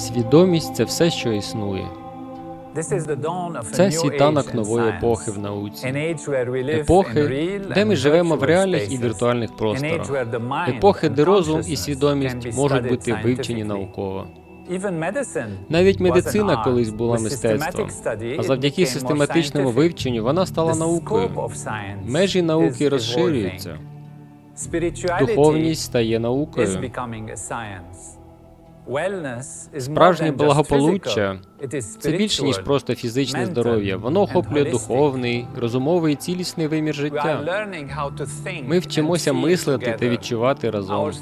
Свідомість це все, що існує. Це світанок нової епохи в науці. Епохи, де ми живемо в реальних і віртуальних просторах. Епохи, де розум і свідомість можуть бути вивчені науково. Навіть медицина колись була мистецтвом, а завдяки систематичному вивченню вона стала наукою. Межі науки розширюються, духовність стає наукою. Справжнє благополуччя це більше ніж просто фізичне здоров'я. Воно охоплює духовний, розумовий і цілісний вимір життя. Ми вчимося мислити та відчувати разом.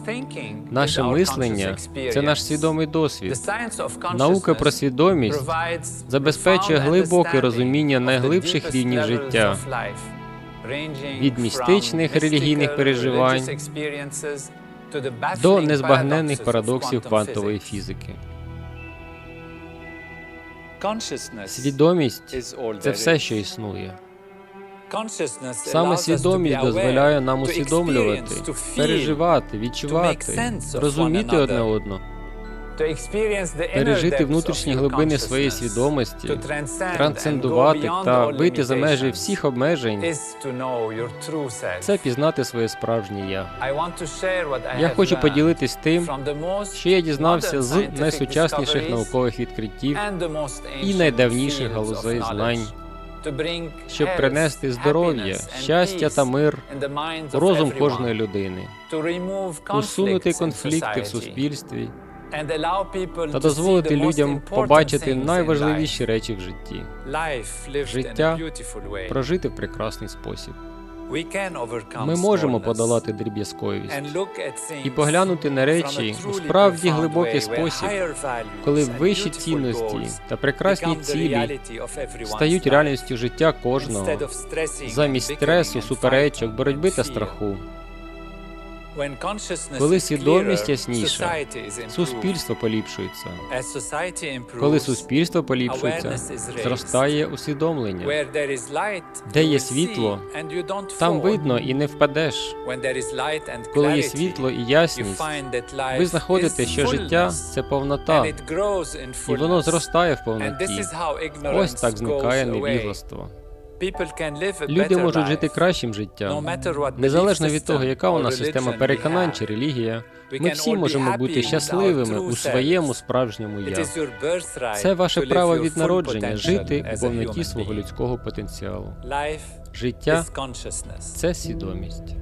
Наше мислення це наш свідомий досвід. Наука про свідомість забезпечує глибоке розуміння найглибших рівнів життя від містичних релігійних переживань до незбагненних парадоксів квантової фізики. Свідомість це все, що існує. Саме свідомість дозволяє нам усвідомлювати, переживати, відчувати, розуміти одне одного, пережити внутрішні глибини своєї свідомості, трансцендувати та вийти за межі всіх обмежень. Це пізнати своє справжнє я. Я хочу поділитись тим, що я дізнався з найсучасніших наукових відкриттів і найдавніших галузей знань, щоб принести здоров'я, щастя та мир у розум кожної людини, усунути конфлікти в суспільстві та дозволити людям побачити найважливіші речі в житті, життя прожити в прекрасний спосіб. Ми можемо подолати дріб'язковість і поглянути на речі у справді глибокий спосіб, коли вищі цінності та прекрасні цілі стають реальністю життя кожного замість стресу, суперечок, боротьби та страху. Коли свідомість ясніша, суспільство поліпшується. Коли суспільство поліпшується, зростає усвідомлення. Де є світло, там видно і не впадеш. Коли є світло і ясність, ви знаходите, що життя це повнота, і воно зростає в повноті. Ось так зникає невігластво. Люди можуть жити кращим життям, незалежно від того, яка у нас система переконань чи релігія. Ми всі можемо бути щасливими у своєму справжньому я. Це ваше право від народження жити у повноті свого людського потенціалу. Життя це свідомість.